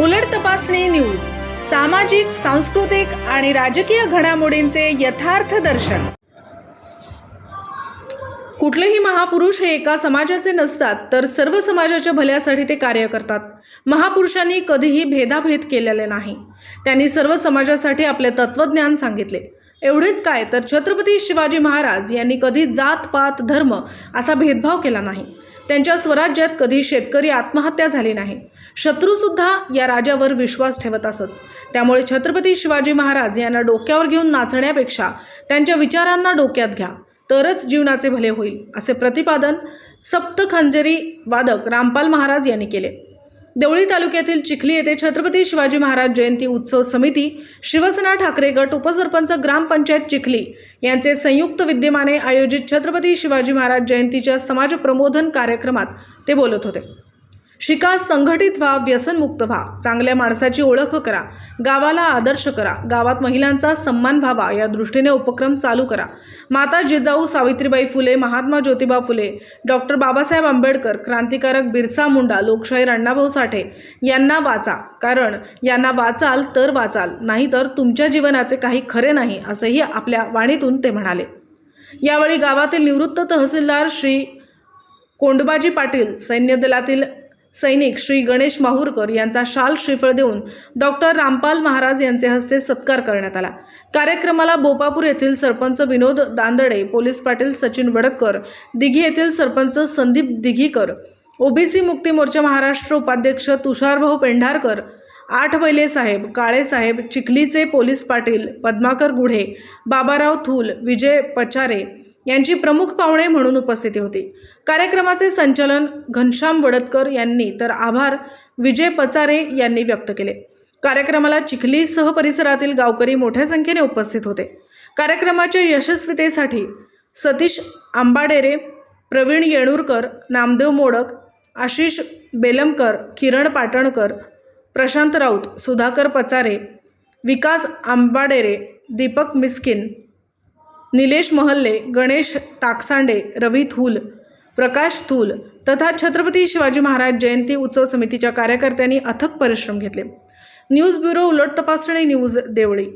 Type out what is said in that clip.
उलट तपासणी न्यूज सामाजिक सांस्कृतिक आणि राजकीय घडामोडींचे यथार्थ दर्शन. कुठलेही महापुरुष हे एका समाजाचे नसतात तर सर्व समाजाच्या भल्यासाठी ते कार्य करतात. महापुरुषांनी कधीही भेदाभेद केलेले नाही. त्यांनी सर्व समाजासाठी आपले तत्वज्ञान सांगितले. एवढेच काय तर छत्रपती शिवाजी महाराज यांनी कधी जात पात धर्म असा भेदभाव केला नाही. त्यांच्या स्वराज्यात कधी शेतकरी आत्महत्या झाली नाही. शत्रूसुद्धा या राजावर विश्वास ठेवत असत. त्यामुळे छत्रपती शिवाजी महाराज यांना डोक्यावर घेऊन नाचण्यापेक्षा त्यांच्या विचारांना डोक्यात घ्या. तरच जीवनाचे भले होईल असे प्रतिपादन सप्त खंजरी वादक रामपाल महाराज यांनी केले. देवळी तालुक्यातील चिखली येथे छत्रपती शिवाजी महाराज जयंती उत्सव समिती शिवसेना ठाकरे गट उपसरपंच ग्रामपंचायत चिखली यांचे संयुक्त विद्यमाने आयोजित छत्रपती शिवाजी महाराज जयंतीच्या समाजप्रबोधन कार्यक्रमात ते बोलत होते. शिका संघटित व्हा व्यसनमुक्त व्हा. चांगल्या माणसाची ओळख करा. गावाला आदर्श करा. गावात महिलांचा सन्मान व्हावा. या दृष्टीने उपक्रम चालू करा. माता जिजाऊ सावित्रीबाई फुले महात्मा ज्योतिबा फुले डॉक्टर बाबासाहेब आंबेडकर क्रांतिकारक बिरसा मुंडा लोकशाहीर अण्णाभाऊ साठे यांना वाचा. कारण यांना वाचाल तर वाचाल. नाहीतर तुमच्या जीवनाचे काही खरे नाही असंही आपल्या वाणीतून ते म्हणाले. यावेळी गावातील निवृत्त तहसीलदार श्री कोंडबाजी पाटील सैन्य दलातील सैनिक श्री गणेश माहूरकर यांचा शाल श्रीफळ देऊन डॉक्टर रामपाल महाराज यांचे हस्ते सत्कार करण्यात आला. कार्यक्रमाला बोपापूर येथील सरपंच विनोद दांदडे पोलीस पाटील सचिन वडतकर दिघी येथील सरपंच संदीप दिघीकर ओबीसी मुक्ती मोर्चा महाराष्ट्र उपाध्यक्ष तुषारभाऊ पेंढारकर आठ बैले साहेब काळे साहेब चिखलीचे पोलीस पाटील पद्माकर गुढे बाबाराव थूल विजय पचारे यांची प्रमुख पाहुणे म्हणून उपस्थिती होती. कार्यक्रमाचे संचालन घनश्याम वडतकर यांनी तर आभार विजय पचारे यांनी व्यक्त केले. कार्यक्रमाला चिखलीसह परिसरातील गावकरी मोठ्या संख्येने उपस्थित होते. कार्यक्रमाच्या यशस्वीतेसाठी सतीश आंबाडेरे प्रवीण येणूरकर नामदेव मोडक आशिष बेलमकर किरण पाटणकर प्रशांत राऊत सुधाकर पचारे विकास आंबाडेरे दीपक मिस्किन निलेश महल्ले गणेश ताकसांडे रवी थूल प्रकाश थूल तथा छत्रपती शिवाजी महाराज जयंती उत्सव समितीच्या कार्यकर्त्यांनी अथक परिश्रम घेतले. न्यूज ब्युरो उलट तपासणी न्यूज देवळी.